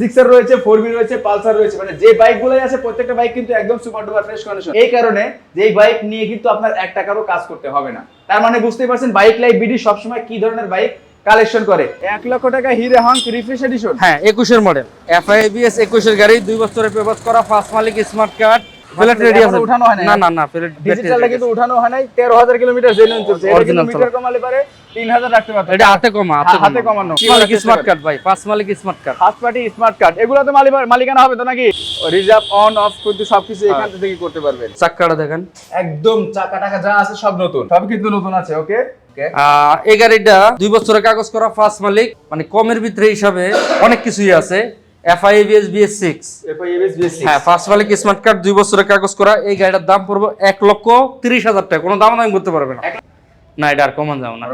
Gixxer রয়েছে four B রয়েছে Pulsar রয়েছে মানে যে বাইক গুলোই আছে প্রত্যেকটা বাইক কিন্তু একদম সুপার ডুপার ফ্রেশ কন্ডিশন এই কারণে যে বাইক নিয়ে কিন্তু আপনার এক টাকারও কাজ করতে হবে না। তার মানে বুঝতেই পারছেন বাইক লাইফ বিডি সবসময় কি ধরনের বাইক কালেকশন করে? এক লক্ষ টাকা হিরে হাঙ্ক রিফ্রেশ এডিশন হ্যাঁ একুশের মডেল এফআইবিএস একুশের গাড়ি দুই বছরের পেপার করা ফার্স্ট মালিক স্মার্ট কার্ড প্লেট রেডি আছে। উঠানো হয় না না না প্লেট ডিজিটালটা কিন্তু উঠানো হয় নাই। তেরো হাজার কিলোমিটার জেনুইন চলছে এটা কিন্তু মিটার কমালে পারে তিন হাজার রাখতে পারবে এটা হাতে কমা হাতে কমানো। মালিক স্মার্ট কার্ড ভাই? পাঁচ মালিক smart card first party smart card এগুলো তো মালিক- মালিকানা হবে তো নাকি? রিজার্ভ অন অফ কিন্তু সবকিছু। এখান থেকে করতে পারবেন। চাক্কাটা দেখেন। একদম চাকা টাকা যা আছে সব নতুন। সব কিন্তু নতুন আছে ওকে ওকে এই গাড়িটা দুই বছরের কাগজ করা ফার্স্ট মালিক। মানে কমের ভিতরে হিসাবে অনেক কিছুই আছে। এফআইবিএস বিএস সিক্স হ্যাঁ ফার্স্ট মালিক স্মার্ট কার্ড দুই বছরের কাগজ করা। এই গাড়িটার দাম পড়বে এক লক্ষ তিরিশ হাজার টাকা। কোনো দাম দাম করতে পারবে না। এটা আর কমান যাব না।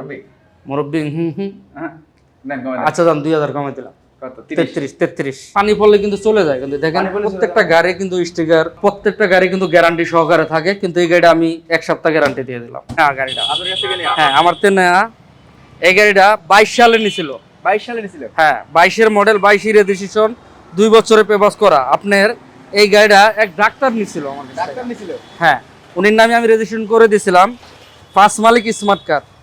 মুরব্বী হুম হুম। হ্যাঁ আচ্ছা দাম দুই হাজার কমাই দিলাম। তেত্রিশ তেত্রিশ। পানি পড়লে কিন্তু চলে যায় কিন্তু দেখেন প্রত্যেকটা গাড়ি কিন্তু স্টিকার প্রত্যেকটা গাড়ি কিন্তু গ্যারান্টি সহকারে থাকে কিন্তু এই গাড়িটা আমি এক সপ্তাহ গ্যারান্টি দিয়ে দিলাম। হ্যাঁ গাড়িটা। হ্যাঁ আমার তো নেয়া। এই গাড়িটা বাইশ সালে নিছিল। 22 সালে নিছিল? হ্যাঁ বাইশের মডেল বাইশের রেজিস্ট্রেশন দুই বছরের পেপাস করা। আপনার এই গাড়িটা এক ডাক্তার নিছিল আমাদের ডাক্তার নিছিল? হ্যাঁ উনির নামে আমি রেজিস্ট্রেশন করে দিয়েছিলাম ফার্স্ট মালিক স্মার্ট কার আচ্ছা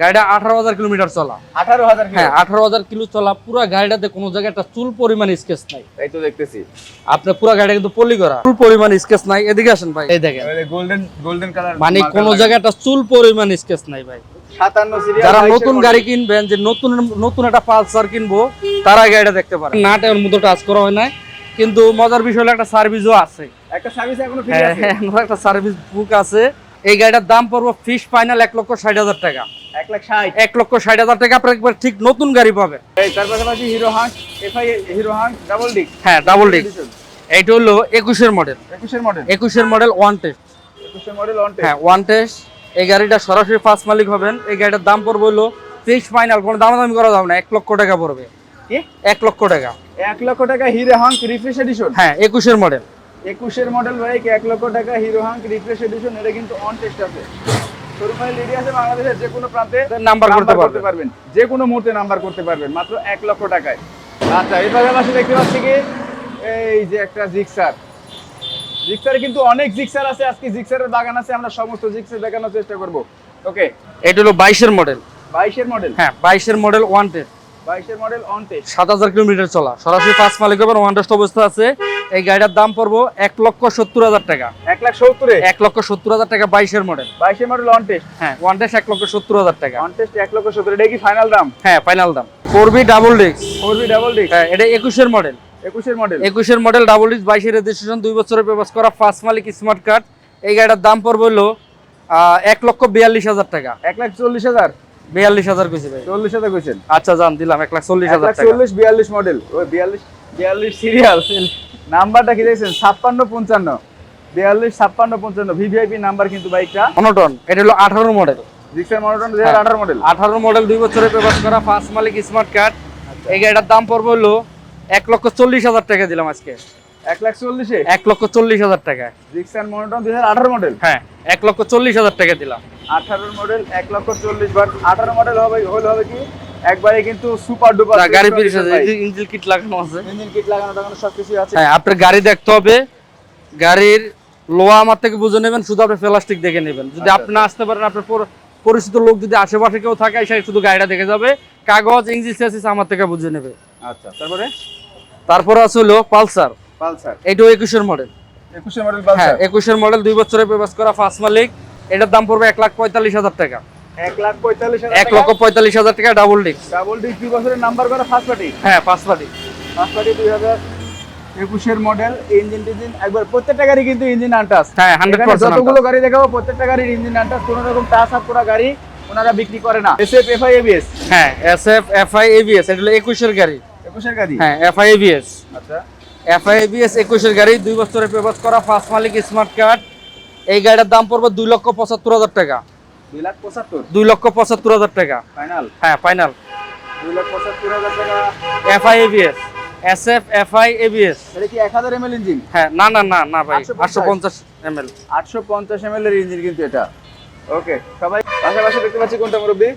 গাড়িটা আঠারো হাজার কিলোমিটার চলা। 18000 কিলো। হ্যাঁ আঠারো হাজার কিলো চলা পুরো গাড়িটাতে কোনো জায়গায় একটা চুল পরিমাণ স্কেচ নাই। এই তো দেখতেছি। আপনার পুরো গাড়ি কিন্তু পলি করা। চুল পরিমাণ স্কেচ নাই। এদিকে আসেন ভাই। এই দেখেন। গোল্ডেন গোল্ডেন কালার মানে কোন জায়গায় একটা চুল পরিমাণ স্কেচ নাই ভাই। যারা নতুন গাড়ি কিনবেন যে নতুন নতুন একটা পালসার কিনবো তারা গাড়িটা দেখতে পারেন। নাট এর মতো টাচ করা হয় না কিন্তু মজার বিষয় হলো একটা সার্ভিসও আছে। একটা সার্ভিস এখনও ফ্রি হ্যাঁ আছে? হ্যাঁ একটা সার্ভিস বুক আছে। এই গাড়িটার দাম পড়ব ফিস ফাইনাল এক লক্ষ ষাট হাজার টাকা। 1 লাখ 60 এক লক্ষ ষাট হাজার টাকা আপনার একবার ঠিক নতুন গাড়ি পাবে। তার পাশাপাশি Hero Hunk FI Hero Hunk double disc হ্যাঁ ডাবল ডিক এইটা হলো একুশের মডেল 21 এর মডেল একুশের মডেল ওয়ান টেস্ট 21 এর মডেল অন হ্যাঁ ওয়ান টেস্ট এই গাড়িটা সরাসরি ফার্স্ট মালিক হবেন। এই গাড়িটার দাম পড়বে হলো ফিক্স ফাইনাল কোনো দামাদামি করা যাবে না এক লক্ষ টাকা পড়বে। এক লক্ষ টাকা। 1 লক্ষ টাকা হিরো হাঙ্ক রিফ্রেশ এডিশন হ্যাঁ একুশের মডেল 21 এর মডেল বাইক 1 লক্ষ টাকা হিরো হাঙ্ক রিফ্রেশ এডিশন এটা কিন্তু অন টেস্ট আছে। শোরুমে লেডি আছে বাংলাদেশের যে কোনো প্রান্তে নাম্বার করতে পারবেন। যে কোনো মুহূর্তে নাম্বার করতে পারবেন মাত্র 1 লক্ষ টাকায়। আচ্ছা এই পাশাপাশি দেখতে পাচ্ছি কি? এই যে একটা জিক্সার। জিক্সারে কিন্তু অনেক জিক্সার আছে আজকে জিক্সারের বাগান আছে আমরা সমস্ত জিক্সার দেখানোর চেষ্টা করব। ওকে এটা হলো বাইশের মডেল 22 এর মডেল হ্যাঁ বাইশের model one test 22 model on test সাত হাজার কিলোমিটার চলা। সরাসরি ফার্স্ট মালিক ওয়ান টেস্ট অবস্থা আছে। এই গাড়িটার দাম পড়ব এক লক্ষ সত্তর হাজার টাকা। এক লাখ 70 এ এক লক্ষ সত্তর হাজার টাকা বাইশের মডেল বাইশের মডেল অন টেস্ট হ্যাঁ ওয়ান টেস্ট এক লক্ষ সত্তর হাজার টাকা। অন টেস্ট 1 লক্ষ 70 এটা কি ফাইনাল দাম? হ্যাঁ ফাইনাল দাম। Four V double disc 4V double disc হ্যাঁ এটা একুশের মডেল একুশের মডেল একুশের মডেল ডাবল ডিস্ক বাইশের রেজিস্ট্রেশন দুই বছরের পেপাস করা ফার্স্ট মালিক স্মার্ট কার্ড এই গাড়িটার দাম পড়বে হলো এক লক্ষ বিয়াল্লিশ হাজার টাকা। এক লাখ 40 হাজার? বিয়াল্লিশ হাজার কইছি ভাই। 40 হাজার কইছেন? আচ্ছা জান দিলাম এক লাখ চল্লিশ হাজার চল্লিশ বিয়াল্লিশ মডেল ওই 42 42 সিরিয়াল নাম্বারটা কি দেখছেন? 56 55 42 56 55 ভিভিআইপি নাম্বার কিন্তু বাইকটা। মনোটন এটা হলো আঠারো মডেল জিক্সার মডেল 2018 মডেল আঠারো মডেল দুই বছরের পেপাস করা ফার্স্ট মালিক স্মার্ট কার্ড এই গাড়িটার দাম পড়বে হলো এক লক্ষ চল্লিশ হাজার টাকা দিলাম আজকে। 1 লাখ 40 এ এক লক্ষ চল্লিশ হাজার টাকা। জিক্সার মডেল 2018 মডেল হ্যাঁ এক লক্ষ চল্লিশ হাজার টাকা দিলাম। 18 মডেল 1 লক্ষ 40 বাট 18 মডেল হবে হল হবে কি? একবারে কিন্তু সুপার ডুপার গাড়ি আছে ইঞ্জিন কিট লাগানো আছে। ইঞ্জিন কিট লাগানো টাগানো সবকিছু আছে। হ্যাঁ আপনার গাড়ি দেখতে হবে। গাড়ির লোয়া আমার থেকে বুঝে নেবেন শুধু আপনি প্লাস্টিক দেখে নেবেন। যদি আচ্ছা, আপনি না আসতে পারেন আপনার পরিচিত লোক যদি আশেপাশে কেউ থাকে সে শুধু গাড়িটা দেখে যাবে। কাগজ ইঞ্জিন চেসিস আমার থেকে বুঝে নেবে। আচ্ছা তারপরে? তারপরে আছে হলো পালসার। পালসার। এইটাও একুশের মডেল 21 মডেল হ্যাঁ একুশের মডেল দুই বছরের প্রবেশ করা ফার্স্ট মালিক। এটার দাম পড়বে এক লাখ পঁয়তাল্লিশ হাজার টাকা। 1 লাখ 45 হাজার এক লক্ষ পঁয়তাল্লিশ হাজার টাকা ডাবল ডিস্ক ডাবল ডিক দুই বছরের নাম্বার করা ফার্স্ট পার্টি হ্যাঁ ফার্স্ট পার্টি ফার্স্ট পার্টি 2021 এর মডেল ইঞ্জিন টিঞ্জিন একবার প্রত্যেকটা গাড়ি কিন্তু ইঞ্জিন আনটাস হ্যাঁ হান্ড্রেড পার্সেন্ট যতগুলো গাড়ি দেখাবো প্রত্যেকটা গাড়ির ইঞ্জিন আনটাস কোনো রকম টাচ আপ করা গাড়ি ওনারা বিক্রি করে না। এসএফ এফআই এবিএস হ্যাঁ S F F I ABS এটা হলো একুশের গাড়ি। 21 এর গাড়ি? হ্যাঁ এফ আই এবিএস আচ্ছা। এফআইবিএস একুশের গাড়ি দুই বছরের পেপার করা ফার্স্ট মালিক স্মার্ট কার্ড এই গাড়িটার দাম পড়বে দুই লক্ষ পঁচাত্তর হাজার টাকা। 2 লাখ 75 দুই লক্ষ পঁচাত্তর হাজার টাকা। ফাইনাল হ্যাঁ ফাইনাল 2 লাখ 75 হাজার টাকা এস এফ এফআই এবিএস এটা কি 1000 এমএল ইঞ্জিন হ্যাঁ না না না না ভাই আটশো পঞ্চাশ। এম এল 850 এমএল এর ইঞ্জিন কিন্তু এটা। ওকে সবাই পাশাপাশি দেখতে পাচ্ছি কোনটা মুরব্বি?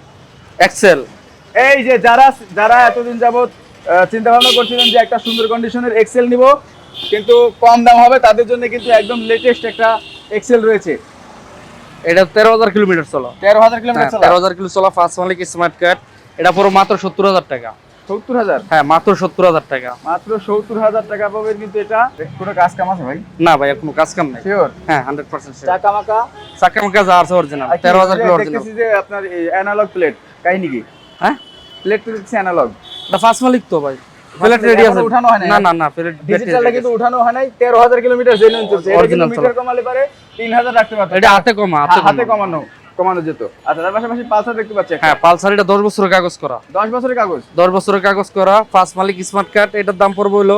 এক্সেল এই যে যারা যারা এতদিন যাবত চিন্তা ভাবনা করছিলেন যে একটা সুন্দর কন্ডিশনের এক্সেল নিব কিন্তু কম দাম হবে তাদের জন্য কিন্তু একদম লেটেস্ট একটা এক্সেল রয়েছে। এটা তেরো হাজার কিলোমিটার চলো। তেরো হাজার হ্যাঁ কিলোমিটার তেরো হাজার কিলো চলা ফার্স্ট মালিক স্মার্ট কার্ড এটা পুরো মাত্র সত্তর হাজার টাকা। সত্তর হাজার? হ্যাঁ মাত্র সত্তর হাজার টাকা। মাত্র সত্তর হাজার টাকা পাবেন কিন্তু এটা। কোনো কাজ কাম আছে ভাই? না ভাই কোনো কাজ কাম নাই। শিওর হ্যাঁ হান্ড্রেড পার্সেন্ট চাকা মাকা চাকা মাকা যা আছে অরিজিনাল তেরো হাজার কিলো অরিজিনাল যে আপনার অ্যানালগ প্লেট কাহিনী কি? হ্যাঁ? প্লেট তো অ্যানালগ এটা ফার্স্ট মালিক তো ভাই। প্লেট রেডি আছে। উঠানো হয় না না না প্লেট ডিজিটালটা কিন্তু উঠানো হয় নাই তেরো হাজার কিলোমিটার জেনুইন চলছে। এটা কিন্তু মিটার কমালে পারে তিন হাজার রাখতে পারতো। এটা হাতে কমা হাতে কমানো কমানো যেত। আচ্ছা তার পাশাপাশি পালসার দেখতে পাচ্ছি হ্যাঁ পালসার এটা দশ বছরের কাগজ করা। দশ বছরের কাগজ? দশ বছরের কাগজ করা ফার্স্ট মালিক স্মার্ট কার্ড এটার দাম পড়বে হলো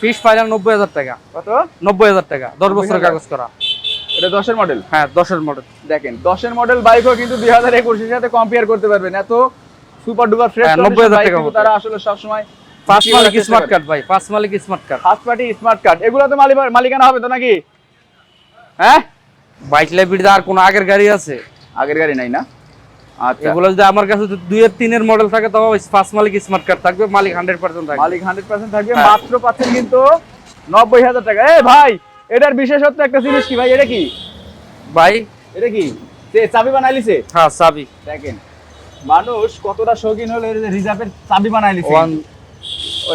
ফিস ফাইনাল নব্বই হাজার টাকা। কত? নব্বই হাজার টাকা দশ বছরের কাগজ করা। এটা দশের মডেল হ্যাঁ দশের মডেল দেখেন দশের মডেল বাইকও কিন্তু দুই হাজার একুশের সাথে কম্পেয়ার করতে পারবেন। এত সুপার ডুপার ফ্রেশ হ্যাঁ, 90,000 টাকা তারা আসলে সবসময় ফার্স্ট মালিক স্মার্ট কার্ড ভাই ফার্স্ট মালিক smart card first party smart card এগুলো তো মালিক- মালিকানা হবে তো নাকি? হ্যাঁ? বাইক লাইব্রেরিতে আর কোনো আগের গাড়ি আছে? আগের গাড়ি নাই না? আচ্ছা। এগুলো যদি আমার কাছে দুই এর তিনের মডেল থাকে তবে ফার্স্ট মালিক স্মার্ট কার্ড থাকবে মালিক হান্ড্রেড পার্সেন্ট থাকবে। মালিক হান্ড্রেড পার্সেন্ট থাকবে হ্যাঁ। মাত্র পাচ্ছেন কিন্তু নব্বই হাজার টাকা। এ ভাই এটার বিশেষত্ব একটা জিনিস কি ভাই? এটা কি? ভাই? এটা কি? চাবি বানাইলিছে? হ্যাঁ সাবি দেখেন মানুষ কতটা শৌখিন হলে রিজার্ভের চাবি বানাইলিছে।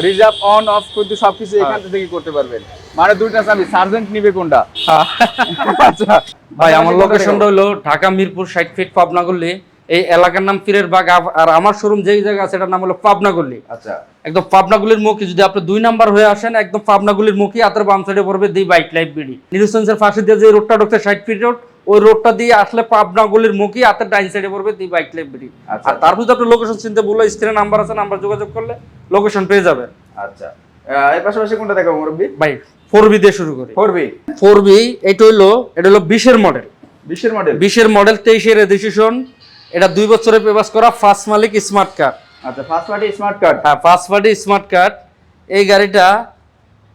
রিজার্ভ অন অফ কিন্তু সবকিছু হ্যাঁ। এখান থেকে করতে পারবেন। মানে দুইটা চাবি সার্জেন্ট নিবে কোনটা? আচ্ছা। ভাই আমার লোকেশনটা হলো ঢাকা মিরপুর ষাট ফিট এই এলাকার নাম পীরের বাগ আর আমার শোরুম যেই জায়গা আছে এটার নাম হলো পাবনাগল্লি। আচ্ছা। একদম পাবনাগুলির মুখে যদি আপনি দুই নাম্বার হয়ে আসেন একদম পাবনাগুলির মুখে হাতের বাম সাইডে পড়বে দি বাইক লাইফ বিডি। নিউসেন্সের পাশে দিয়ে যে রোডটা ঢুকছে ষাট ফিট রোড ওই রোডটা দিয়ে আসলে পাবনাগুলির মুখে হাতের ডাইন সাইডে পড়বে দি বাইক আচ্ছা। আর তারপর যদি আপনি লোকেশন চিনতে বললে স্ক্রিনে নাম্বার আছে নাম্বার যোগাযোগ করলে লোকেশন পেয়ে যাবেন আচ্ছা। এর পাশাপাশি কোনটা দেখাবো মুরব্বী? ভাই ফোর বি দিয়ে শুরু করি। ফোর বি ফোর বি এটা হইল এটা হলো বিশের মডেল বিশের মডেল বিশের মডেল তেইশের রেজিস্ট্রেশন এটা দুই বছরের পেপাস করা ফার্স্ট মালিক স্মার্ট কার্ড আচ্ছা ফার্স্ট পার্টি স্মার্ট কার্ড হ্যাঁ ফার্স্ট পার্টি স্মার্ট কার্ড এই গাড়িটা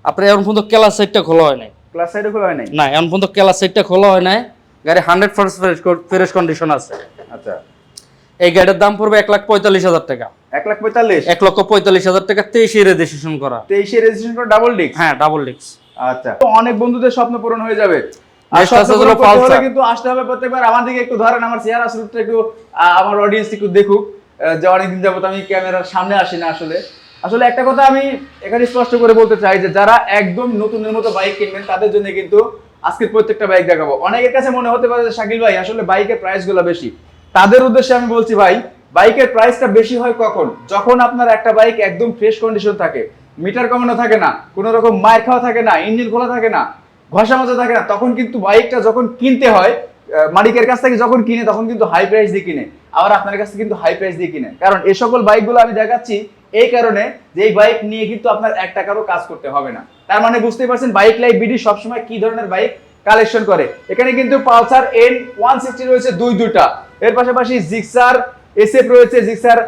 আপনার এখন পর্যন্ত কেলার সাইডটা খোলা হয় নাই। ক্লাস সাইডে খোলা হয় নাই? না এখন পর্যন্ত কেলার সাইডটা খোলা হয় নাই। গাড়ি হান্ড্রেড পার্সেন্ট ফ্রেশ কন্ডিশন আছে। আচ্ছা। এই গাড়ির দাম পড়বে এক লাখ পঁয়তাল্লিশ হাজার টাকা। এক লাখ পঁয়তাল্লিশ? এক লক্ষ পঁয়তাল্লিশ হাজার টাকা তেইশে রেজিস্ট্রেশন করা। তেইশে রেজিস্ট্রেশন করে ডাবল ডিস্ক হ্যাঁ ডাবল আচ্ছা। তো অনেক বন্ধুদের স্বপ্ন পূরণ হয়ে যাবে। কিন্তু আসতে হবে প্রত্যেকবার। আমার দিকে একটু ধরেন আমার চেহারা স্বরূপটা একটু আমার অডিয়েন্স একটু দেখুক। যে অনেকদিন যাবত আমি ক্যামেরার সামনে আসি না আসলে। আসলে একটা কথা আমি এখানে স্পষ্ট করে বলতে চাই যে যারা একদম নতুনের মতো বাইক কিনবেন তাদের জন্য কিন্তু আজকে প্রত্যেকটা বাইক দেখাবো। অনেকের কাছে মনে হতে পারে শাকিল ভাই, আসলে বাইকের প্রাইসগুলো বেশি। তাদের উদ্দেশ্যে আমি বলছি, ভাই বাইকের প্রাইসটা বেশি হয় কখন? যখন আপনার একটা বাইক একদম ফ্রেশ কন্ডিশন থাকে। মিটার কমানো থাকে না, কোনো রকম মায়ের খাওয়া থাকে না ইঞ্জিন খোলা থাকে না, ঘষা মাজা থাকে না, তখন কিন্তু বাইকটা যখন কিনতে হয় মালিকের কাছ থেকে যখন কিনে, তখন কিন্তু হাই প্রাইস দিয়ে কিনে। আবার আপনার কাছ থেকে কিন্তু হাই প্রাইস দিয়ে কিনে। কারণ এই সকল বাইকগুলো আমি দেখাচ্ছি এই কারণে যে এই বাইক নিয়ে কিন্তু আপনার এক টাকারও কাজ করতে হবে না। তার মানে বুঝতেই পারছেন বাইক লাইফ বিডি সবসময় কি ধরনের বাইক কালেকশন করে? এখানে কিন্তু পালসার এন ওয়ান সিক্সটি রয়েছে দুই দুটা। এর পাশাপাশি জিক্সার এসএফ রয়েছে জিক্সার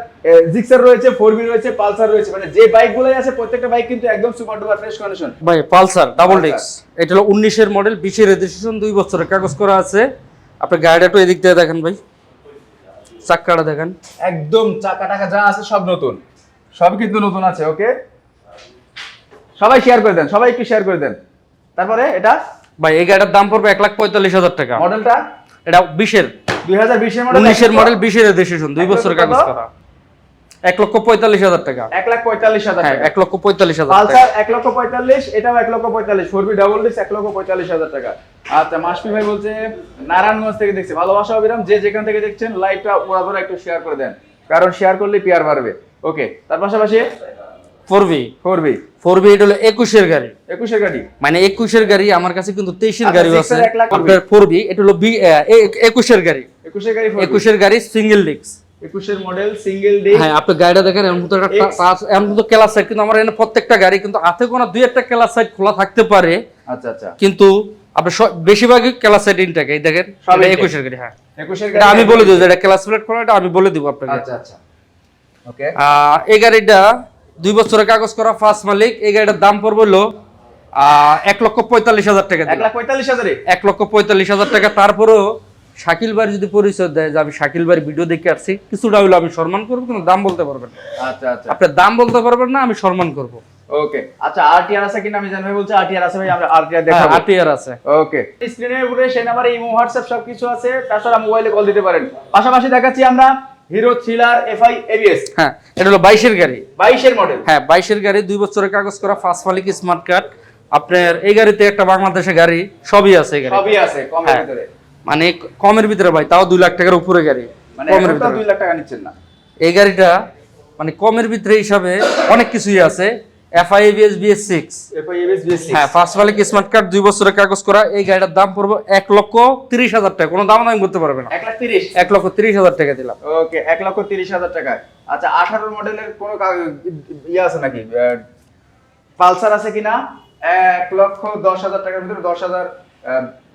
জিক্সার রয়েছে ফোর বি রয়েছে পালসার রয়েছে। মানে যে বাইকগুলোই আছে প্রত্যেকটা বাইক কিন্তু একদম সুপার ডুপার ফ্রেশ কন্ডিশন ভাই পালসার ডাবল। ডিক্স এটা হলো উনিশের মডেল বিশের রেজিস্ট্রেশন দুই বছরের কাগজ করা আছে। আপনি গাড়িটা একটু এদিক দিয়ে দেখেন ভাই। চাক্কাটা দেখেন। একদম চাকা টাকা যা আছে সব নতুন। সব কিন্তু নতুন আছে ওকে সবাই শেয়ার করে দেন সবাই একটু শেয়ার করে দেন। তারপরে এটা ভাই এই গাড়িটার দাম পড়বে এক লাখ পঁয়তাল্লিশ হাজার টাকা। মডেলটা এটা বিশের। দুই হাজার বিশের মডেল উনিশের মডেল বিশের রেজিস্ট্রেশন দুই লক্ষ কাগজ করা। এক লক্ষ পঁয়তাল্লিশ হাজার টাকা। এক লাখ পঁয়তাল্লিশ হাজার হ্যাঁ এক লক্ষ পঁয়তাল্লিশ হাজার টাকা। পালসার এক লক্ষ পঁয়তাল্লিশ এটাও এক লক্ষ পঁয়তাল্লিশ ফোর বি ডাবল ডিস এক লক্ষ পঁয়তাল্লিশ হাজার টাকা। আচ্ছা মাসপি ভাই বলছে নারায়ণগঞ্জ থেকে দেখছে। ভালোবাসা অবিরাম যে যেখান থেকে দেখছেন লাইভটা পুরোপুরি একটু শেয়ার করে দেন। কারণ শেয়ার করলে পিয়ার বাড়বে। ওকে তার পাশাপাশি? Four B. Four B. Four B এটা হলো একুশের গাড়ি। একুশের গাড়ি? মানে একুশের গাড়ি আমার কাছে কিন্তু তেইশের আচ্ছা, আছে। এর এক লাখ আপনার ফোর বি এটা হলো বি একুশের গাড়ি। একুশের গাড়ি একুশের গাড়ি সিঙ্গেল ডিস্ক একুশের মডেল সিঙ্গেল ডে হ্যাঁ আপনি গাড়িটা দেখেন এমন তো টাচ এমন তো ক্লাস সাইড কিন্তু আমার এখানে প্রত্যেকটা গাড়ি কিন্তু হাতে কোনো দুই একটা ক্লাস সাইড খোলা থাকতে পারে। আচ্ছা আচ্ছা। কিন্তু আপনি বেশিরভাগই ক্লাস সাইড ইনটাকে দেখেন। একুশের গাড়ি হ্যাঁ। একুশের আমি বলে দিব এটা ক্লাস প্লেট করা এটা আমি বলে দিব আপনাকে। আচ্ছা আচ্ছা। এই গাড়িটা দুই বছরের কাগজ করা ফার্স্ট মালিক। এই গাড়িটার দাম পড়বে হলো এক লক্ষ পঁয়তাল্লিশ হাজার টাকা এক লক্ষ পঁয়তাল্লিশ হাজার টাকা। তারপরেও শাকিল ভাই যদি পরিচয় দেয় যে আমি শাকিল ভিডিও দেখে আসছি কিছুটা আমি সম্মান করব কিন্তু দাম বলতে পারবেন না। আচ্ছা আচ্ছা। আপনি দাম বলতে পারবেন না আমি সম্মান করব। ওকে আচ্ছা আরটিআর আছে কিনা আমি জানব বলছি আরটিআর আছে ভাই আমরা আরটিআর হ্যাঁ দেখাবো। আটিয়ার আছে। ওকে স্ক্রিনের উপরে সেই নাম্বারে ইমো হোয়াটসঅ্যাপ সবকিছু আছে তাছাড়া মোবাইলে কল দিতে পারেন। পাশাপাশি দেখাচ্ছি আমরা হিরো থ্রিলার এফআই এবিএস। হ্যাঁ এটা হলো বাইশের গাড়ি। বাইশের মডেল হ্যাঁ বাইশের গাড়ি দুই বছরের কাগজ করা ফার্স্ট মালিক স্মার্ট কার্ড। আপনার এই গাড়িতে একটা বাংলাদেশের গাড়ি সবই আছে এই গাড়ি সবই আছে কমের হ্যাঁ। ভিতরে। মানে কমের ভিতরে ভাই তাও দুই লাখ টাকার উপরে গাড়ি মানে কমের ভিতরে। দুই লাখ টাকা নিচ্ছেন না। এই গাড়িটা মানে কমের ভিতরে হিসাবে অনেক কিছুই আছে। এফআই এবিএস বিএস সিক্স হ্যাঁ ফার্স্ট মালিক স্মার্ট কার্ড দুই বছরের কাগজ করা এই গাড়িটার দাম পড়বে এক লক্ষ তিরিশ হাজার টাকা। কোনো দাম দাম করতে পারবে না। এক লাখ তিরিশ? এক লক্ষ তিরিশ হাজার টাকা দিলাম। ওকে এক লক্ষ তিরিশ হাজার টাকা। আচ্ছা আঠারো মডেলের কোনো ইয়ে আছে নাকি? পালসার আছে কিনা? এক লক্ষ দশ হাজার টাকার ভিতরে দশ হাজার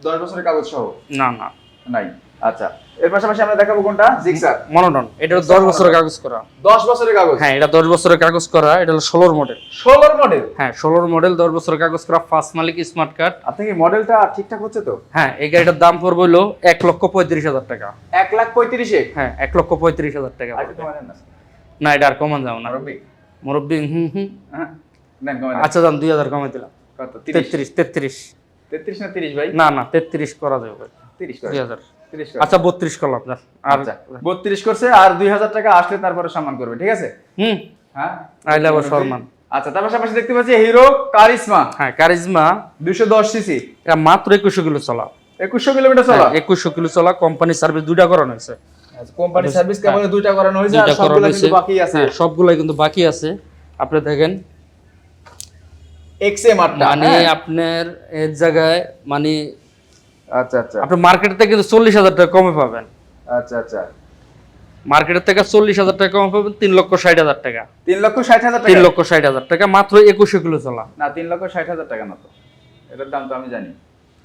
দশ বছরের কাগজ সহ? না না। নাই। আচ্ছা এর পাশাপাশি আমরা দেখাবো কোনটা? জিক্সার মনোটন এটা হলো দশ বছরের কাগজ করা। দশ বছরের কাগজ? হ্যাঁ এটা দশ বছরের কাগজ করা এটা হলো ষোলোর মডেল ষোলোর মডেল হ্যাঁ ষোলোর মডেল দশ বছরের কাগজ করা ফার্স্ট মালিক স্মার্ট কার্ড আপনি কি মডেলটা ঠিকঠাক হচ্ছে তো? হ্যাঁ এই গাড়িটার দাম পড়বে হলো এক লক্ষ পঁয়ত্রিশ হাজার টাকা। এক লাখ পঁয়ত্রিশে? হ্যাঁ এক লক্ষ পঁয়ত্রিশ হাজার টাকা কমানেন না এটা আর কমান যাও না। মুরব্বি। মুরব্বী হুম হুম। হ্যাঁ আচ্ছা দাম দুই হাজার কমে দিলাম। কত? তিরিশ? তেত্রিশ তেত্রিশ। তেত্রিশ না তিরিশ ভাই? না না তেত্রিশ করা যাবে। তিরিশ দুই হাজার। তিরিশ আচ্ছা বত্রিশ আপনার। আর আচ্ছা বত্রিশ করছে আর দুই হাজার টাকা আসলে তারপরে সম্মান করবে ঠিক আছে? হুম। হ্যাঁ? আইলে আবার সম্মান। আচ্ছা তার পাশাপাশি দেখতে পাচ্ছি হিরো কারিশমা। হ্যাঁ কারিজমা দুশো দশ সিসি। এটা মাত্র একুশশো কিলো চলা। একুশশো কিলোমিটার চলা? একুশশো কিলো চলা কোম্পানি সার্ভিস দুইটা করানো হয়েছে। কোম্পানি সার্ভিস কেবল দুইটা করানো হয়েছে আর সবগুলো কিন্তু বাকি আছে। হ্যাঁ, সবগুলাই কিন্তু বাকি আছে। আপনি দেখেন। এক্সএম আটটা মানে আপনার এর জায়গায় মানে আচ্ছা আচ্ছা। আপনি মার্কেট থেকে কিন্তু চল্লিশ হাজার টাকা কমে পাবেন। আচ্ছা আচ্ছা। মার্কেটের থেকে চল্লিশ হাজার টাকা কমে পাবেন তিন লক্ষ ষাট হাজার টাকা। তিন লক্ষ ষাট হাজার তিন টাকা? লক্ষ ষাট হাজার টাকা মাত্র একুশশো কিলো চলা। না তিন লক্ষ ষাট হাজার টাকা না তো এটার দাম তো আমি জানি।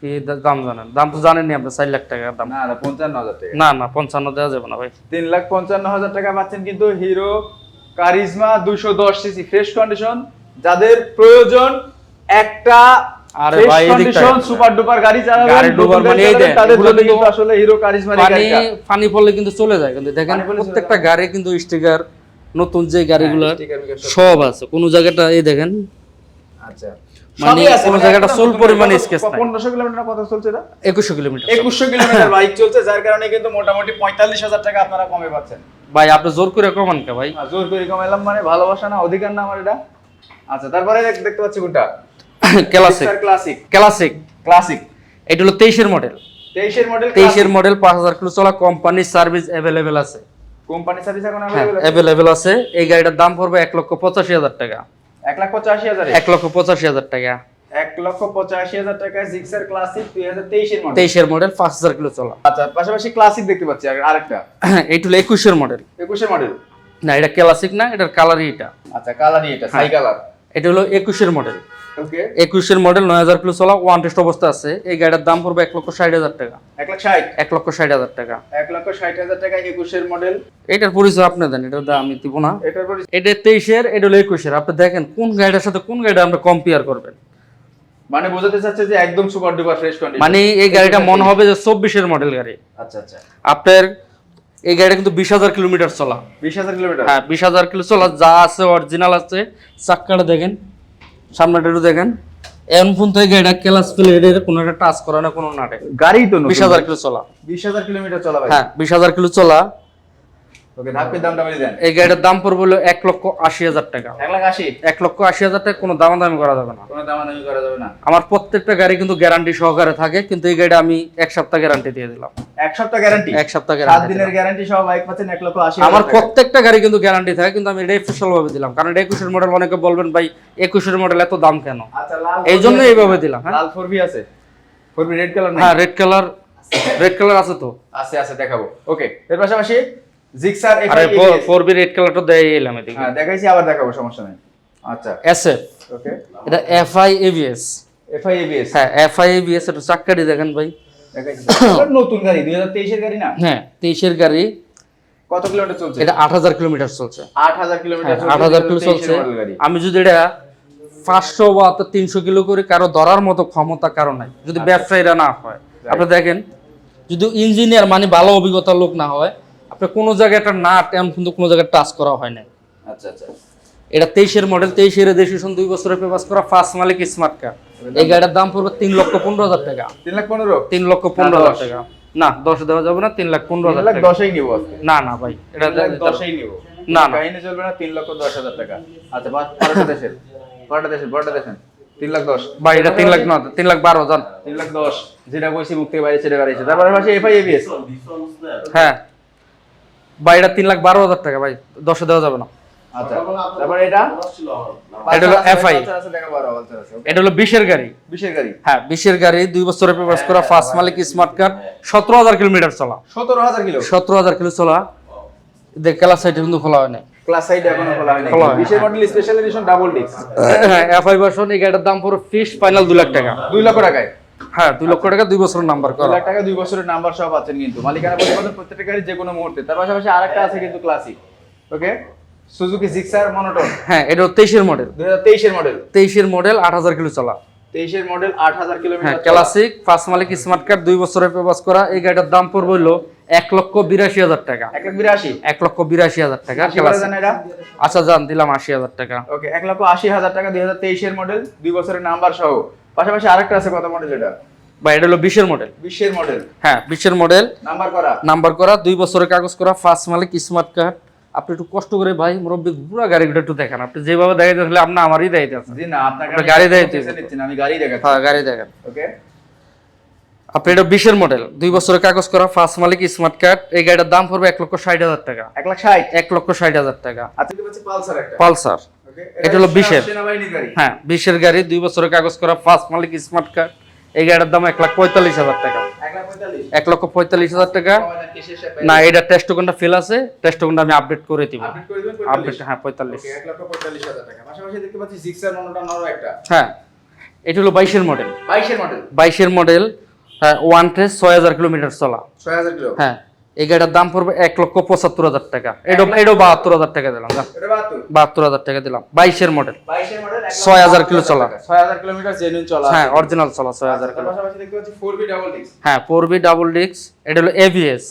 কি দা- দাম জানেন? দাম তো জানেননি আপনি চার লাখ টাকার দাম। না না পঞ্চান্ন হাজার টাকা। না না পঞ্চান্ন দেওয়া যাবে না ভাই। তিন লাখ পঞ্চান্ন হাজার টাকা পাচ্ছেন কিন্তু হিরো কারিজমা দুশো দশ সিসি ফ্রেশ কন্ডিশন যাদের প্রয়োজন একটা আরে ভাই, এদিক condition, তাকান। গাড়ি চালাবেন, গাড়ি নতুন মানে এই চালাবেন, দেখ, তাদের এগুলো জন্য কিন্তু কিন্তু আসলে হিরো কারিজমার পানি পানি পড়লে কিন্তু চলে যায়। কিন্তু দেখেন পানি পড়লে চলে প্রত্যেকটা গাড়ি কিন্তু স্টিকার নতুন যে গাড়িগুলো হ্যাঁ, sticker মিকার সব। সব আছে। কোন জায়গাটা এই দেখেন আচ্ছা। মানে সবই আছে, কোনো মানে জায়গাটা একদম সোল নতুন পরিমাণে কত- sketch নাই। পনেরোশো কিলোমিটার কত চলছে কিলোমিটার কিলোমিটার বাইক চলছে যার কারণে কিন্তু মোটামুটি পঁয়তাল্লিশ হাজার টাকা আপনারা কমে পাচ্ছেন। ভাই আপনি জোর করে কমান কে ভাই? জোর করে কমাইলাম মানে ভালোবাসা না অধিকার না আমার এটা। আচ্ছা তারপরে দেখতে পাচ্ছি কোনটা। ক্লাসিক ক্লাসিক ক্লাসিক ক্লাসিক এটা হলো তেইশের মডেল তেইশের মডেল তেইশের মডেল পাঁচ হাজার কিলো চলা কোম্পানি সার্ভিস অ্যাভেলেবেল আছে। কোম্পানি সার্ভিস এখন? অ্যাভেলেবেল আছে? এই গাড়িটার দাম পড়বে এক লক্ষ পঁচাশি হাজার টাকা। এক লাখ পঁচাশি হাজার? এক লক্ষ পঁচাশি হাজার টাকা। এক লক্ষ পঁচাশি হাজার টাকায় জিক্সার ক্লাসিক দুই হাজার তেইশের মডেল তেইশের মডেল পাঁচ হাজার কিলো চলা। আচ্ছা পাশাপাশি ক্লাসিক দেখতে পাচ্ছি আরেকটা। এইটা হলো একুশের মডেল একুশের মডেল না এটা ক্লাসিক না এটার কালারই এটা। আচ্ছা কালারই এটা সাই কালার এটা হলো একুশের মডেল একুশের মডেল নয় হাজার কিলো চলা ওয়ান টেস্ট অবস্থা আছে। এই গাড়ির দাম পড়বে এক লক্ষ ষাট হাজার টাকা। এক লাখ ষাট? এক লক্ষ ষাট হাজার টাকা। এক লক্ষ ষাট হাজার টাকা একুশের মডেল এটার পরিচয় আপনি দেন এটা আমি দিব না। এটা তেইশের এটা হলো একুশের। আপনি দেখেন কোন গাড়িটার সাথে কোন গাড়িটা আমরা কম্পেয়ার করবেন। মানে বোঝাতে চাচ্ছে যে একদম সুপার ডুপার ফ্রেশ কন্ডিশন মানে এই গাড়িটা মনে হবে যে চব্বিশের মডেল গাড়ি। আচ্ছা আচ্ছা। আপনার এই গাড়িটা কিন্তু বিশ হাজার কিলোমিটার চলা। বিশ হাজার কিলোমিটার? হ্যাঁ বিশ হাজার কিলো চলা যা আছে অরিজিনাল আছে। চাক্কাটা দেখেন। সামনেটা একটু দেখেন। এমন ফোন থেকে গাড়িটা ক্লাস প্লেটের কোনো একটা টাচ করা না কোনো নাটে। গাড়ি তো বিশ হাজার কিলো চলা। বিশ হাজার কিলোমিটার চলা হ্যাঁ বিশ হাজার কিলো চলা। ওকে ধাপের দামটা বলে দেন। এই গাড়িটার দাম পড়বে হলো এক লক্ষ আশি হাজার টাকা। এক লাখ আশি? লক্ষ আশি হাজার টাকা কোনো দামাদামি করা যাবে না। কোনো দামাদামি করা যাবে না। আমার প্রত্যেকটা গাড়ি কিন্তু গ্যারান্টি সহকারে থাকে কিন্তু এই গাড়িটা আমি এক সপ্তাহ গ্যারান্টি দিয়ে দিলাম। এক সপ্তাহ গ্যারান্টি এক সপ্তাহ গ্যারান্টি দিনের গ্যারান্টি সহ বাইক পাচ্ছেন এক লক্ষ আশি আমার প্রত্যেকটা গাড়ি কিন্তু গ্যারান্টি থাকে কিন্তু আমি এটা স্পেশাল ভাবে দিলাম। কারণ এটা একুশের মডেল অনেকে বলবেন ভাই একুশের মডেল এত দাম কেন? আচ্ছা এই জন্য এইভাবে দিলাম, হ্যাঁ। লাল ফোরবি আছে। ফোরবি রেড কালার হ্যাঁ রেড কালার রেড কালার আছে তো। আছে আছে দেখাবো। ওকে এর পাশাপাশি জিক্সার আরে ফোর বি রেড কালারটা দেয় এলাম এদিকে হ্যাঁ দেখাইছি আবার দেখাবো সমস্যা নেই। আচ্ছা। এসএফ ওকে এটা এফআই এবিএস এফআই এবিএস হ্যাঁ এফআই এবিএস এটা চাক্কাটি দেখেন ভাই। নতুন গাড়ি দুই হাজার তেইশের গাড়ি না? হ্যাঁ তেইশের গাড়ি। কত কিলোমিটার চলছে? এটা আট হাজার কিলোমিটার চলছে। আট হাজার কিলোমিটার হ্যাঁ, আট হাজার কিলো চলছে। আমি যদি এটা পাঁচশো বা তিনশো কিলো করে কারও ধরার মতো ক্ষমতা কারও নাই। যদি ব্যবসায়ীরা না হয়। আপনি দেখেন যদি ইঞ্জিনিয়ার মানে ভালো অভিজ্ঞতার লোক না হয় আপনি কোনো জায়গায় একটা নাট এমন কিন্তু কোনো জায়গায় টাচ করা হয় না আচ্ছা আচ্ছা। এটা তেইশের মডেল তেইশের রেজিস্ট্রেশন দুই বছরের পেপাস করা ফার্স্ট মালিক স্মার্ট কার্ড এই গাড়ির দাম পড়বে তিন লক্ষ পনেরো হাজার টাকা। তিন লাখ পনেরো? তিন লক্ষ পনেরো হাজার টাকা। না দশ দেওয়া যাবে না তিন লাখ পনেরো হাজার টাকা। দশেই নিবো না না ভাই এটা দশেই নিবো। না, না। কাহিনী চলবে না তিন লক্ষ দশ হাজার টাকা। আচ্ছা বা- বারোটা দেশের বারোটা দেশের বারোটা দেশের তিন লাখ দশ। ভাই এটা তিন লাখ না তিন লাখ বারো জান। তিন লাখ দশ। যেটা বলছি থেকে বাইরে ছেড়ে বাড়িয়েছে তারপরে পাশে এফআই এবিএস হ্যাঁ। ভাই এটা তিন লাখ বারো হাজার টাকা ভাই। দশে দেওয়া যাবে না। আচ্ছা তারপরে এটা? এটা হলো FI আছে দেখা বারো বাচ্চা আছে এটা হলো বিশের গাড়ি। বিশের গাড়ি? হ্যাঁ বিশের গাড়ি দুই বছরের পেপার করা ফার্স্ট মালিক স্মার্ট কার্ড সতেরো হাজার কিলোমিটার চলা। সতেরো হাজার কিলো? সতেরো হাজার কিলো চলা। দেখ ক্লাস সাইডে কিন্তু খোলা হয় না ক্লাস সাইড এখনও খোলা হয়নি খোলা বিশের model special edition double disc হ্যাঁ এফআই ভার্সন এই দাম পুরো ফিক্স ফাইনাল দুই লাখ টাকা। দুই লক্ষ টাকায়? হ্যাঁ দুই লক্ষ টাকা দুই বছরের নাম্বার করা। লাখ টাকা দুই বছরের নাম্বার সহ পাচ্ছেন কিন্তু। মালিকানা পরিবর্তন প্রত্যেকটা গাড়ি যে কোনো মুহূর্তে। তার পাশাপাশি আরেকটা আছে কিন্তু classic okay Suzuki Gixxer monotone হ্যাঁ এটা তেইশের মডেল দুই হাজার তেইশের মডেল তেইশের মডেল আট হাজার কিলো চলা। তেইশের মডেল আট হাজার হ্যাঁ কিলোমিটার ক্লাসিক ফার্স্ট মালিক স্মার্ট কার্ড দুই বছরের পেপাস করা। এই গাড়িটার দাম পড়বে হলো এক লক্ষ বিরাশি হাজার টাকা। এক লাখ বিরাশি। এক লক্ষ বিরাশি হাজার টাকা আচ্ছা জান দিলাম আশি হাজার টাকা। ওকে এক লক্ষ আশি হাজার টাকা দুই হাজার তেইশের মডেল দুই বছরের নাম্বার সহ। পাশাপাশি আরেকটা আছে কত মডেল এটা? বা এটা হলো বিশের মডেল বিশ্বের মডেল হ্যাঁ বিশের মডেল নাম্বার করা। নাম্বার করা দুই বছরের কাগজ করা ফার্স্ট মালিক স্মার্ট কার্ড আপনি একটু কষ্ট করে ভাই মুরব্বী পুরো গাড়িটা একটু দেখেন। আপনি যেভাবে দেখাইতে আসলে আপনি আমারই দেখাইতে আছেন জি না আপনার গাড়ি পয়সা আমি গাড়ি দেখাচ্ছি। হ্যাঁ গাড়ি দেখেন। ওকে? আপনি এটা বিশের মডেল দুই বছরের কাগজ করা ফার্স্ট মালিক স্মার্ট কার্ড এই গাড়িটার দাম পড়বে এক লক্ষ ষাট হাজার টাকা। এক লাখ ষাট? এক লক্ষ ষাট হাজার টাকা। আচ্ছা পালসার একটা। পালসার। ওকে? এটা হলো বিশের। হ্যাঁ বিশের গাড়ি দুই বছরের কাগজ করা ফার্স্ট মালিক স্মার্ট কার্ড এই গাড়িটার দাম এক লাখ পঁয়তাল্লিশ হাজার টাকা। এক লক্ষ পঁয়তাল্লিশ হাজার টাকা। না এটা টেস্ট টোকনটা ফেল আছে। টেস্ট টোকনটা আমি আপডেট করে দিব। আপডেট দিবেন আপডেট 45 হ্যাঁ পঁয়তাল্লিশ। এক লক্ষ পঁয়তাল্লিশ হাজার টাকা। পাশাপাশি দেখতে পাচ্ছি জিক্সার মনোটন আরও একটা। হ্যাঁ এটা হলো বাইশের মডেল বাইশের মডেল বাইশের মডেল হ্যাঁ ওয়ান ট্রেস ছয় হাজার কিলোমিটার চলা। ছয় হাজার কিলো? হ্যাঁ। এই গাড়িটার দাম পড়বে এক লক্ষ পঁচাত্তর হাজার টাকা। এটা এটাও বাহাত্তর হাজার টাকা দিলাম বাহাত্তর? হাজার টাকা দিলাম। বাইশের মডেল ছয় হাজার কিলো চলা। ছয় হাজার কিলোমিটার জেনুইন চলা হ্যাঁ অরিজিনাল চলা ছয় হাজার কিলো। বি ডাবল হ্যাঁ ফোর বি ডাবল ডিক্স এটা হলো এভিএস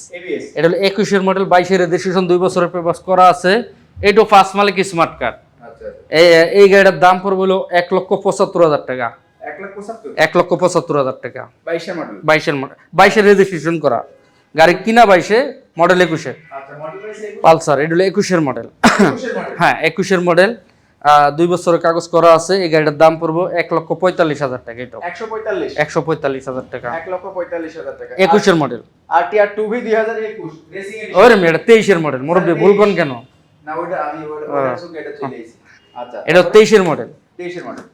এটা হলো একুশের মডেল বাইশের রেজিস্ট্রেশন দুই বছরের পেপার করা আছে। এটাও ফার্স্ট মালিক স্মার্ট কার্ড আচ্ছা এই এই গাড়িটার দাম পড়বে হলো এক লক্ষ পঁচাত্তর হাজার টাকা। এক লক্ষ পঁচাত্তর? হাজার টাকা। বাইশের মডেল বাইশের মডেল বাইশের রেজিস্ট্রেশন করা। গাড়ি কিনা বাইশে মডেল একুশে। আচ্ছা মডেল পালসার এটা হলো একুশের মডেল হ্যাঁ একুশের মডেল দুই বছরের কাগজ করা আছে এই গাড়িটার দাম পড়ব এক লক্ষ পঁয়তাল্লিশ হাজার টাকা এটাও একশো পঁয়তাল্লিশ? একশো পঁয়তাল্লিশ হাজার টাকা। এক লক্ষ পঁয়তাল্লিশ হাজার টাকা। একুশের model R T two V দুই হাজার একুশ ওরে মেয়ে এটা তেইশের মডেল মুরব্বী ভুল কোন? এটা চলে এসেছি আচ্ছা এটা তেইশের মডেল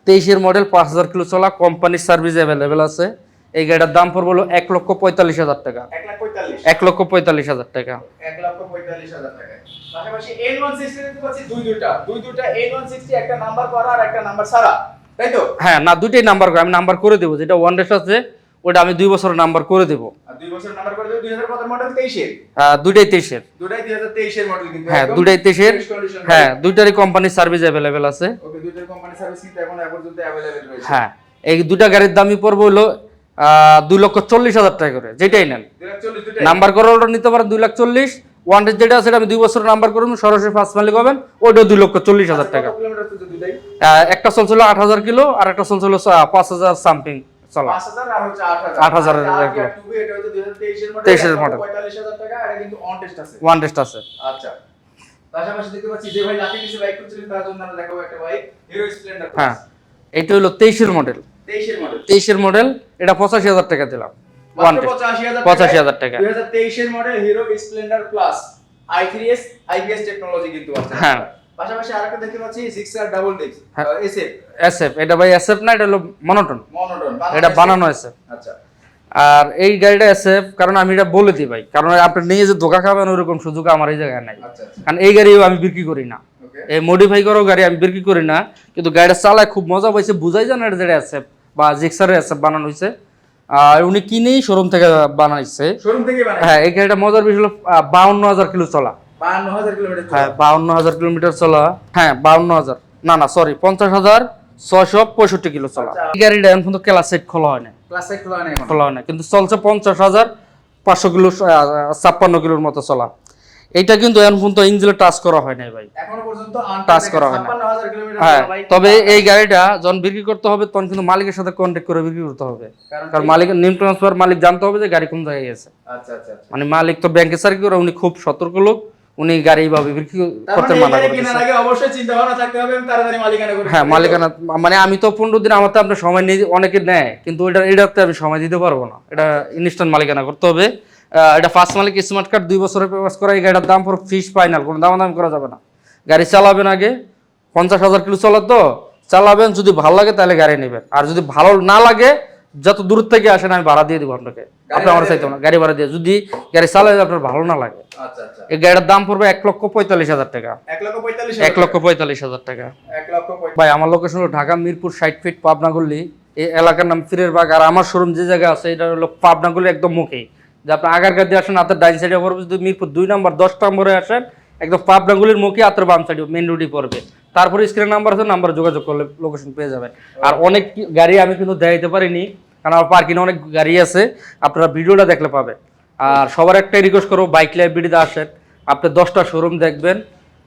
তেইশের মডেল পাঁচ হাজার কিলো চলা কোম্পানির সার্ভিস অ্যাভেলেবেল আছে। এই গাড়িটার দাম পড়ব হলো এক লক্ষ পঁয়তাল্লিশ হাজার টাকা। এক লক্ষ পঁয়তাল্লিশ হাজার টাকা। এক লক্ষ পঁয়তাল্লিশ হাজার টাকা। পাশাপাশি এন ওয়ান সিক্সটি পাচ্ছি দুই দুইটা। দুই দুইটা এন ওয়ান সিক্সটি একটা নাম্বার করা আর একটা নাম্বার ছাড়া। তাই তো? হ্যাঁ না দুইটাই নাম্বার আমি নাম্বার করে দেবো। যেটা ওয়ান ডেস আছে ওটা আমি দুই বছরের নাম্বার করে দেবো। আর দুই বছর নাম্বার করে দেবে। দুই হাজার কত মডেল তেইশের। আহ, দুইটাই তেইশের। দুটাই দুই হাজার তেইশের মডেল কিন্তু। হ্যাঁ একদম দুইটাই তেইশের। হ্যাঁ দুইটারই কোম্পানির সার্ভিস অ্যাভেলেবেল আছে। ওকে দুইটার কোম্পানি সার্ভিস কিন্তু এখন পর্যন্ত অ্যাভেলেবেল রয়েছে। হ্যাঁ এই গাড়ির দামই পড়বে হলো দুই লক্ষ চল্লিশ হাজার টাকা করে যেটাই নেন। নাম্বার করা ওটা নিতে পারেন দুই লাখ চল্লিশ। ওয়ান ডেজ যেটা আছে আমি দুই বছর নাম্বার করুন সরাসরি ফার্স্ট মালিক হবেন ওইটা দুই লক্ষ চল্লিশ হাজার টাকা। চলছে দুইটাই? একটা চলছিল আট হাজার কিলো আর একটা চলছিল পাঁচ হাজার সামথিং চলা। আট হাজার। আট হাজারের আর এরকম। আর 2B এটা হচ্ছে দুই হাজার তেইশের মডেল 23 এর model। পঁয়তাল্লিশ হাজার টাকা আর এটা কিন্তু অন টেস্ট আছে। ওয়ান আচ্ছা। পাশাপাশি দেখতে পাচ্ছি যে ভাই লাকি বাইক করছিলেন তার জন্য আমরা দেখাবো একটা বাইক হিরো স্প্লেন্ডার হ্যাঁ এটা হলো তেইশের মডেল তেইশের মডেল এটা পঁচাশি হাজার টাকা দিলাম। পঁচাশি হাজার টাকা। দুই হাজার তেইশের model Hero Splendor plus I three S IPS technology কিন্তু আছে। হ্যাঁ। পাশাপাশি আরেকটা দেখতে পাচ্ছি সিক্স আর ডাবল। এসএফ এসএফ এটা ভাই এসএফ না এটা হলো মনোটন মনোটন এটা বানানো এসএফ আচ্ছা। আর এই গাড়িটা এসএফ কারণ আমি এটা বলে দিই ভাই কারণ আপনি নিয়ে যে ধোকা খাবেন ওরকম সুযোগ আমার এই জায়গায় নাই। আচ্ছা আচ্ছা। কারণ এই গাড়িও আমি বিক্রি করি না। এই মডিফাই করাও গাড়ি আমি বিক্রি করি না কিন্তু গাড়িটা চালায় খুব মজা পাইছে বুঝাই জানা এটা যেটা এসএফ বা জিক্সারের এসএফ বানানো হয়েছে। আর উনি কিনেই শোরুম থেকে বানাইছে। শোরুম থেকে বানাই হ্যাঁ এই গাড়িটা মজার বিষয় হলো বাউন্ন হাজার কিলো চলা। হ্যাঁ বাউন্ন হাজার কিলোমিটার চলা। হ্যাঁ বাউন্ন হাজার। না না সরি পঞ্চাশ হাজার ছয়শো পঁয়ষট্টি কিলো চলা। আচ্ছা। এই গাড়িটা এখন কিন্তু ক্লাস সেট খোলা হয় না খোলা হয় না কিন্তু চলছে পঞ্চাশ হাজার পাঁচশো কিলো ছাপ্পান্ন কিলোর মতো চলা। এইটা কিন্তু এখন পর্যন্ত ইঞ্জিনে টাচ করা হয় নাই ভাই। এখনও পর্যন্ত Touch করা হয় না। 56000 কিলোমিটার হ্যাঁ তবে এই গাড়িটা যখন বিক্রি করতে হবে তখন কিন্তু মালিকের সাথে কন্ট্যাক্ট করে বিক্রি করতে হবে। কারণ মালিকের নিম ট্রান্সফার মালিক জানতে হবে যে গাড়ি কোন জায়গায় গেছে। আচ্ছা আচ্ছা আচ্ছা। মানে মালিক তো ব্যাংকে সার্কি করে উনি খুব সতর্ক লোক উনি গাড়ি এইভাবে বিক্রি করতে মানে মানা করে কেনার আগে অবশ্যই চিন্তা ভাবনা থাকতে হবে তাড়াতাড়ি মালিকানা করে হ্যাঁ মালিকানা মানে আমি তো পনেরো দিন আমার তো আপনার সময় নিয়ে অনেকে নেয় কিন্তু এটা এটাতে আমি সময় দিতে পারব না। এটা ইনস্ট্যান্ট মালিকানা করতে হবে। এটা ফার্স্ট মালিক স্মার্ট কার্ড দুই বছরের পেপার করা এই গাড়িটার দাম পুরো ফিস ফাইনাল কোনো দাম দাম করা যাবে না। গাড়ি চালাবেন আগে পঞ্চাশ হাজার কিলো চলা তো চালাবেন যদি ভালো লাগে তাহলে গাড়ি নেবেন। আর যদি ভালো না লাগে যত দূর থেকে আসেন আমি ভাড়া দিয়ে দেবো আপনাকে। আপনি আমার চাইতে না গাড়ি ভাড়া দিয়ে। যদি গাড়ি চালাবে আপনার ভালো না লাগে। আচ্ছা আচ্ছা। এই গাড়িটার দাম পড়বে এক লক্ষ পঁয়তাল্লিশ হাজার টাকা। এক লক্ষ পঁয়তাল্লিশ হাজার টাকা। ভাই আমার লোকেশন হলো ঢাকা মিরপুর ষাট ফিট পাবনাগল্লি এই এলাকার নাম ফিরের বাগ। আর আমার শোরুম যে জায়গা আছে এটা হলো পাবনাগল্লি একদম মুখেই। যে আপনি আগারকার দিয়ে আসেন হাতের ডাইন সাইডে পড়বে, যদি মিরপুর দুই নম্বর, দশ নম্বরে আসেন, একদম পাবনাগুলির মুখে হাতের বাম সাইডে মেন রোডই পড়বে। তারপরে স্ক্রিন নাম্বার আছে নাম্বার যোগাযোগ করলে লোকেশন পেয়ে যাবেন। আর অনেক গাড়ি আমি কিন্তু দেখাইতে পারিনি, কারণ আমার পার্কিংয়ে অনেক গাড়ি আছে, আপনারা ভিডিওটা দেখলে পাবেন। আর সবার একটাই রিকোয়েস্ট করব বাইক লাইব্রেরিতে আসেন, আপনি দশটা শোরুম দেখবেন।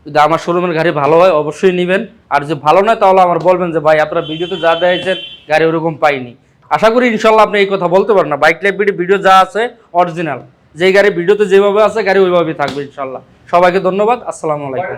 যদি আমার শোরুমের গাড়ি ভালো হয়, অবশ্যই নেবেন। আর যদি ভালো নয়, তাহলে আমার বলবেন যে, ভাই, আপনারা ভিডিওতে যা দেখাইছেন, গাড়ি ওরকম পাইনি। আশা করি ইনশাল্লাহ আপনি এই কথা বলতে পারেন না। বাইক লাইব্রেরি ভিডিও যা আছে অরিজিনাল যেই গাড়ি ভিডিওতে যেভাবে আছে, গাড়ি ওইভাবেই থাকবে ইনশাল্লাহ সবাইকে ধন্যবাদ। আসসালামু আলাইকুম।